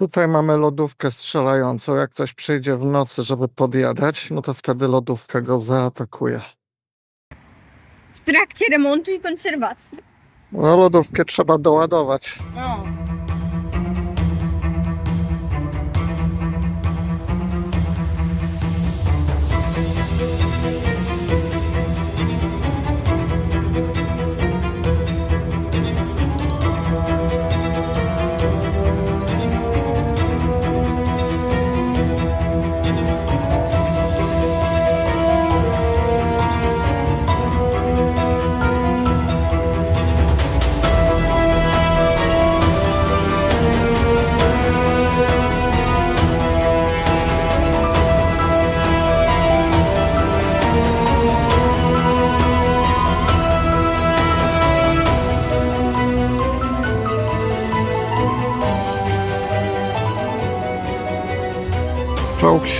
Tutaj mamy lodówkę strzelającą. Jak ktoś przyjdzie w nocy, żeby podjadać, no to wtedy lodówka go zaatakuje. W trakcie remontu i konserwacji. No lodówkę trzeba doładować. No.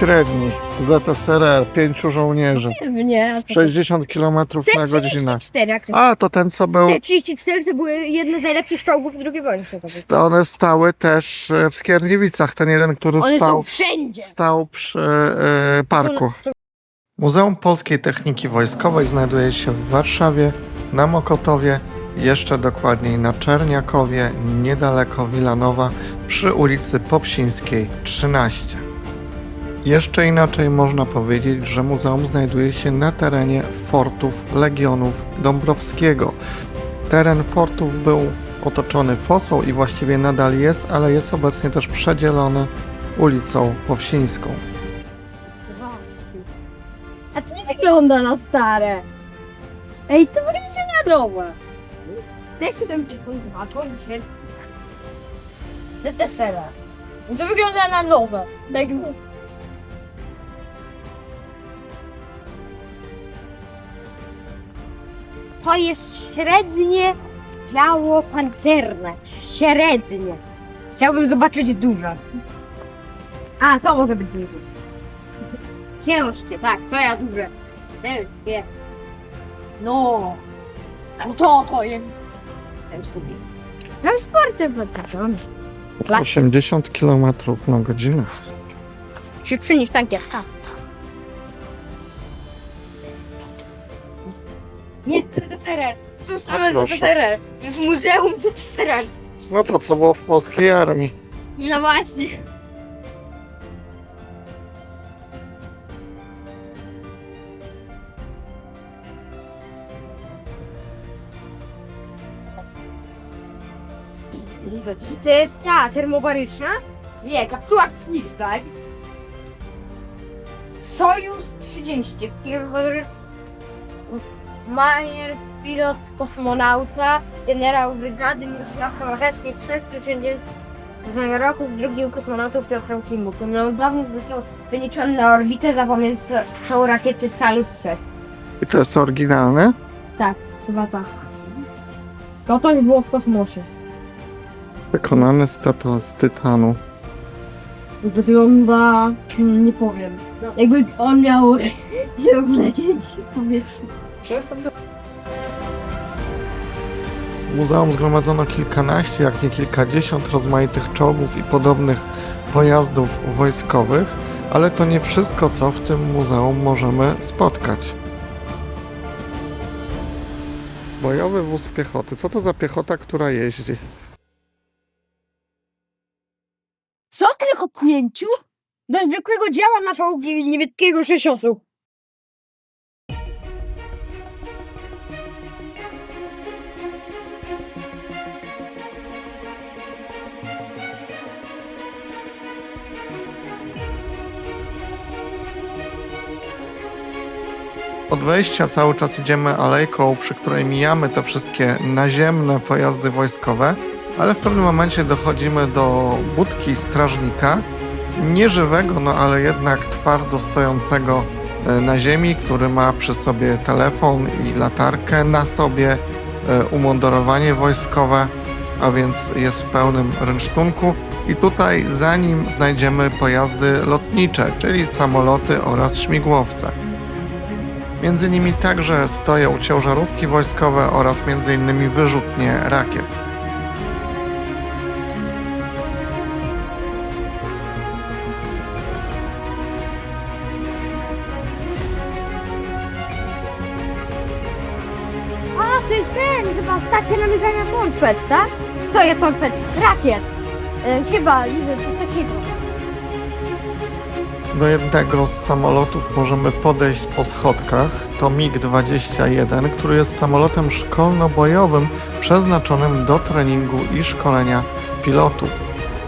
Średni, ZSRR, pięciu żołnierzy. Nie, a co to? 60 km na godzinę. T-34, jak to A, to ten co był. T-34 to były jedne z najlepszych czołgów II wojny światowej. sta- One stały też e, w Skierniewicach. Ten jeden, który One stał, są wszędzie. stał przy e, parku. Muzeum Polskiej Techniki Wojskowej znajduje się w Warszawie, na Mokotowie, jeszcze dokładniej na Czerniakowie, niedaleko Wilanowa, przy ulicy Powsińskiej 13. Jeszcze inaczej można powiedzieć, że muzeum znajduje się na terenie fortów Legionów Dąbrowskiego. Teren fortów był otoczony fosą i właściwie nadal jest, ale jest obecnie też przedzielony ulicą Powsińską. A to nie wygląda na stare. Ej, to wygląda na nowe. Jak się tam kurwa, kończy. Desera. To wygląda na nowe. Tak To jest średnie działo pancerne. Średnie. Chciałbym zobaczyć duże. A, to może być duże. Ciężkie, tak, co ja duże. Ciężkie. No. No to, to jest. Transportem podstawiony. Klas. 80 km na godzinę. Się przynieść tankierka. Nie, ZSRR. To są same proszę. ZSRR. To jest muzeum ZSRR. No to co było w polskiej armii. No właśnie. To jest ta termobaryczna? Nie, kapsuła X, tak? Sojusz 30. Major, pilot, kosmonauta, generał brygady Mirosław Machewski, 3 roku z drugim kosmonautą Piotrem Klimukiem. No dawno został wyliczony na orbitę, zapamiętał rakiety Salut 3. I to jest oryginalne? Chyba tak. To to było w kosmosie. Wykonane z, tato, z tytanu. Wygląda, hmm, nie powiem. Jakby on miał się wlecieć w powietrzu. W muzeum zgromadzono kilkanaście, jak nie kilkadziesiąt rozmaitych czołgów i podobnych pojazdów wojskowych, ale to nie wszystko, co w tym muzeum możemy spotkać. Bojowy wóz piechoty. Co to za piechota, która jeździ? Co tylko pięciu? Do zwykłego działa na czołgi niemieckiego sześć Od wejścia cały czas idziemy alejką, przy której mijamy te wszystkie naziemne pojazdy wojskowe, ale w pewnym momencie dochodzimy do budki strażnika, nieżywego, no ale jednak twardo stojącego e, na ziemi, który ma przy sobie telefon i latarkę, na sobie e, umundurowanie wojskowe, a więc jest w pełnym rynsztunku. I tutaj za nim znajdziemy pojazdy lotnicze, czyli samoloty oraz śmigłowce. Między nimi także stoją ciężarówki wojskowe oraz m.in. wyrzutnie rakiet. A, to jest ten, chyba stacja namierzania konfet, tak? Co jest konfet? Rakiet! Yy, chyba, yy, coś takiego. Do jednego z samolotów możemy podejść po schodkach. To MiG-21, który jest samolotem szkolno-bojowym przeznaczonym do treningu i szkolenia pilotów.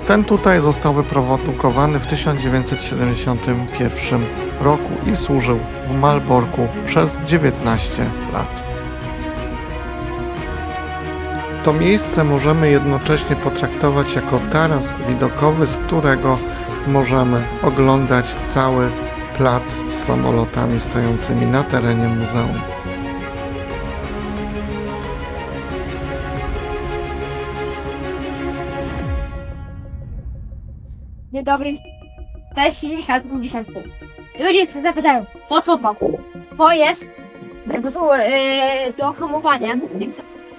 Ten tutaj został wyprodukowany w 1971 roku i służył w Malborku przez 19 lat. To miejsce możemy jednocześnie potraktować jako taras widokowy, z którego możemy oglądać cały plac z samolotami stojącymi na terenie muzeum. Dzień dobry. Cześć, Michał, Michał. Ludzie się zapytają, po co to? To jest do, e, do hamowania.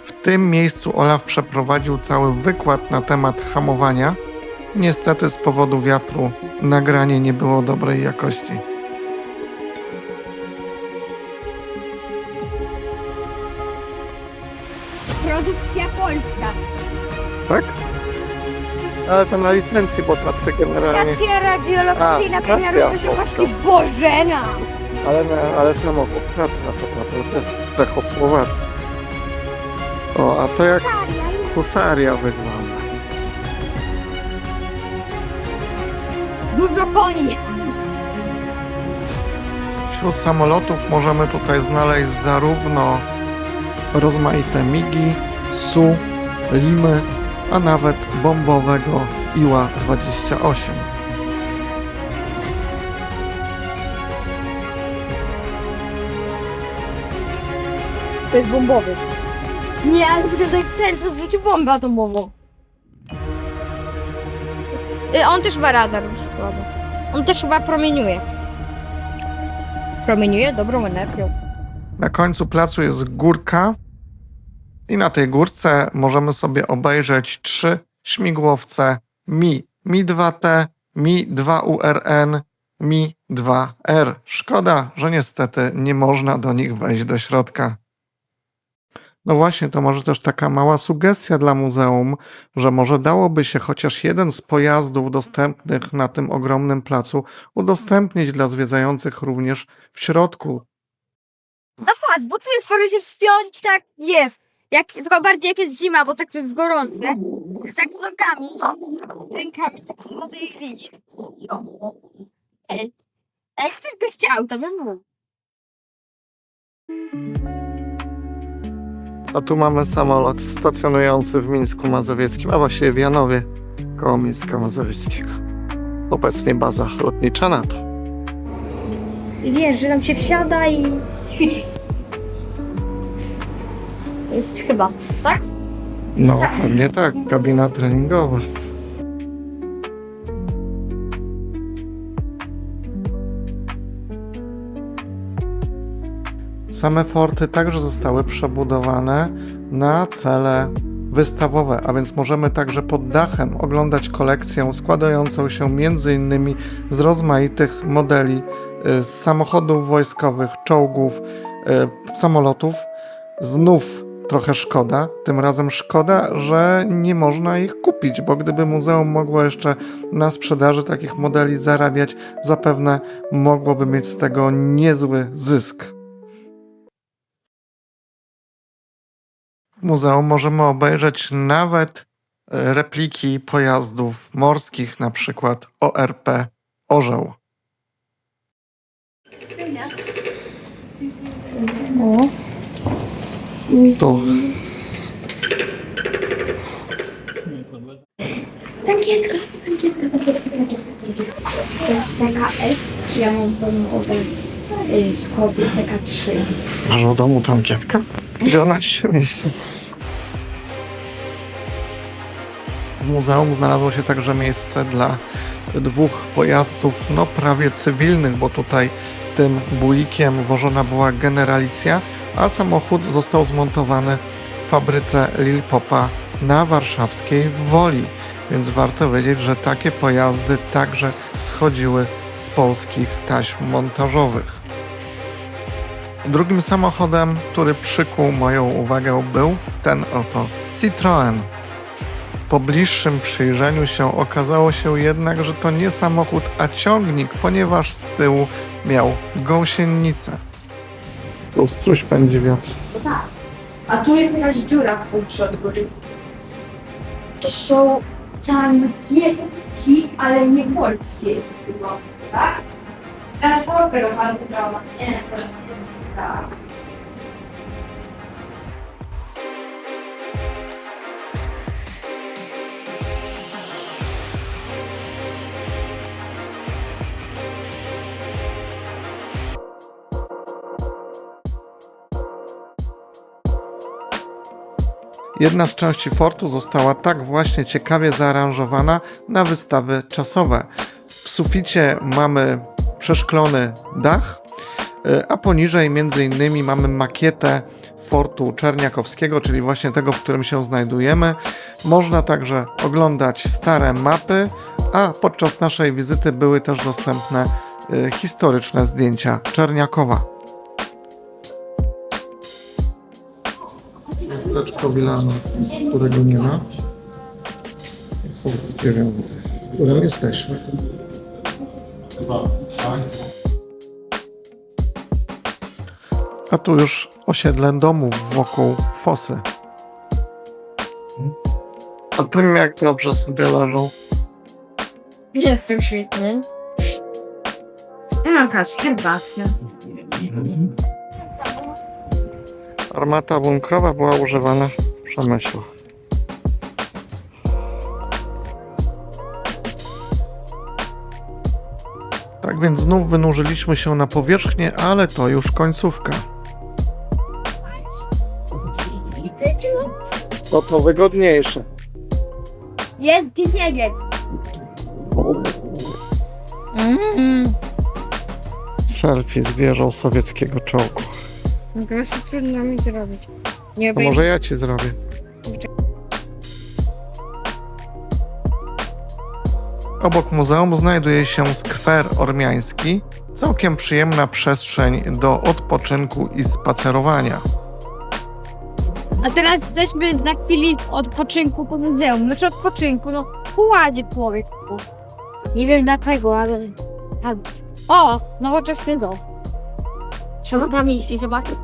W tym miejscu Olaf przeprowadził cały wykład na temat hamowania. Niestety z powodu wiatru nagranie nie było dobrej jakości. Produkcja polska. Tak? Ale to na licencji, bo Tatry generalnie... Stacja radiolokacyjna A, stacja polska. Bożena. Ale, ale samochód Tatra to Tatra, to jest czechosłowacki. O, a to jak husaria wygląda. Dużo koni. Wśród samolotów możemy tutaj znaleźć zarówno rozmaite migi, Su, Limy, a nawet bombowego Iła-28. To jest bombowiec. Nie, ale to jest ten, co zrzucił bombę atomową. Y, On też ma radar składa. On też chyba promieniuje. Promieniuje dobrą energią. Na końcu placu jest górka i na tej górce możemy sobie obejrzeć trzy śmigłowce Mi, Mi-2T, Mi-2URN, Mi-2R. Szkoda, że niestety nie można do nich wejść do środka. No właśnie, to może też taka mała sugestia dla muzeum, że może dałoby się chociaż jeden z pojazdów dostępnych na tym ogromnym placu udostępnić dla zwiedzających również w środku No patrz, bo tu jest możecie wspiąć, tak jest. Jak, tylko bardziej jak jest zima, bo tak jest gorące. Tak nogami, rękami, tak się na tej linii. E, A jeśli by chciał, to bym mógł. A tu mamy samolot stacjonujący w Mińsku Mazowieckim, a właściwie w Janowie, koło Mińska Mazowieckiego. Obecnie baza lotnicza NATO. I wiesz, że tam się wsiada i ćwiczy. Chyba, tak? No, pewnie tak, kabina treningowa. Same forty także zostały przebudowane na cele wystawowe, a więc możemy także pod dachem oglądać kolekcję składającą się m.in. z rozmaitych modeli y, z samochodów wojskowych, czołgów, y, samolotów. Znów trochę szkoda, tym razem szkoda, że nie można ich kupić, bo gdyby muzeum mogło jeszcze na sprzedaży takich modeli zarabiać, zapewne mogłoby mieć z tego niezły zysk. W muzeum możemy obejrzeć nawet e, repliki pojazdów morskich, na przykład ORP Orzeł. Tu Tankietka, tankietka, To jest taka F, ja mam domowe y, skopy, taka 3. masz w domu tankietka? W muzeum znalazło się także miejsce dla dwóch pojazdów, no prawie cywilnych, bo tutaj tym buikiem wożona była generalicja, a samochód został zmontowany w fabryce Lil Popa na warszawskiej Woli. Więc warto wiedzieć, że takie pojazdy także schodziły z polskich taśm montażowych. Drugim samochodem, który przykuł moją uwagę, był ten oto Citroën. Po bliższym przyjrzeniu się okazało się jednak, że to nie samochód, a ciągnik, ponieważ z tyłu miał gąsienicę. Tu struś pędzi wiatr. A tu jest jakaś dziura w powietrzu od góry. To są angielskie, ale nie polskie chyba, tak? Transporter bardzo brała. Nie, tak. Jedna z części fortu została tak właśnie ciekawie zaaranżowana na wystawy czasowe. W suficie mamy przeszklony dach, a poniżej między innymi mamy makietę fortu Czerniakowskiego, czyli właśnie tego, w którym się znajdujemy. Można także oglądać stare mapy, a podczas naszej wizyty były też dostępne y, historyczne zdjęcia Czerniakowa. Miasteczko Wilano, którego nie ma. Punkt dziewiąty, w którym jesteśmy. A tu już osiedle domów wokół fosy. A tym jak dobrze sobie leżą. Jestem świetny. Jakaś herbatka. Armata bunkrowa była używana w przemyśle. Tak więc znów wynurzyliśmy się na powierzchnię, ale to już końcówka. No to wygodniejsze. Jest siedzieć. Mm. Selfie z wieżą sowieckiego czołgu. Proszę trudno mi zrobić. Nie To może ja ci zrobię. Obok muzeum znajduje się skwer ormiański, całkiem przyjemna przestrzeń do odpoczynku i spacerowania. A teraz jesteśmy na chwili odpoczynku po muzeum. Znaczy odpoczynku, no poładzie człowieku. Nie wiem dlaczego, ale... ale- O! Nowoczesny dom. Trzeba tam iść i zobaczyć.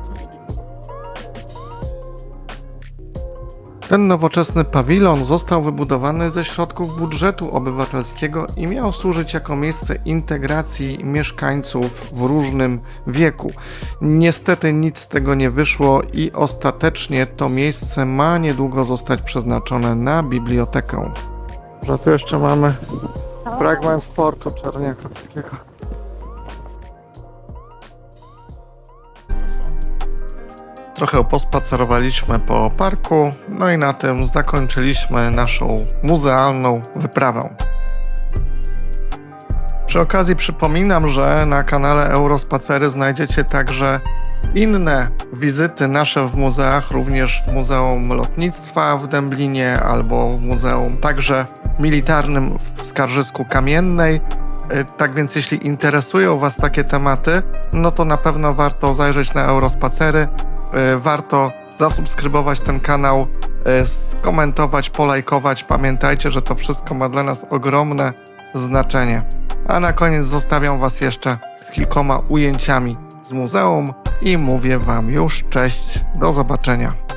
Ten nowoczesny pawilon został wybudowany ze środków budżetu obywatelskiego i miał służyć jako miejsce integracji mieszkańców w różnym wieku. Niestety nic z tego nie wyszło i ostatecznie to miejsce ma niedługo zostać przeznaczone na bibliotekę. Że tu jeszcze mamy fragment fortu Czerniakowskiego. Trochę pospacerowaliśmy po parku, no i na tym zakończyliśmy naszą muzealną wyprawę. Przy okazji przypominam, że na kanale Eurospacery znajdziecie także inne wizyty nasze w muzeach, również w Muzeum Lotnictwa w Dęblinie albo w Muzeum także militarnym w Skarżysku Kamiennej. Y, Tak więc jeśli interesują Was takie tematy, no to na pewno warto zajrzeć na Eurospacery. Y, Warto zasubskrybować ten kanał, y, skomentować, polajkować. Pamiętajcie, że to wszystko ma dla nas ogromne znaczenie. A na koniec zostawiam Was jeszcze z kilkoma ujęciami z muzeum i mówię Wam już cześć, do zobaczenia.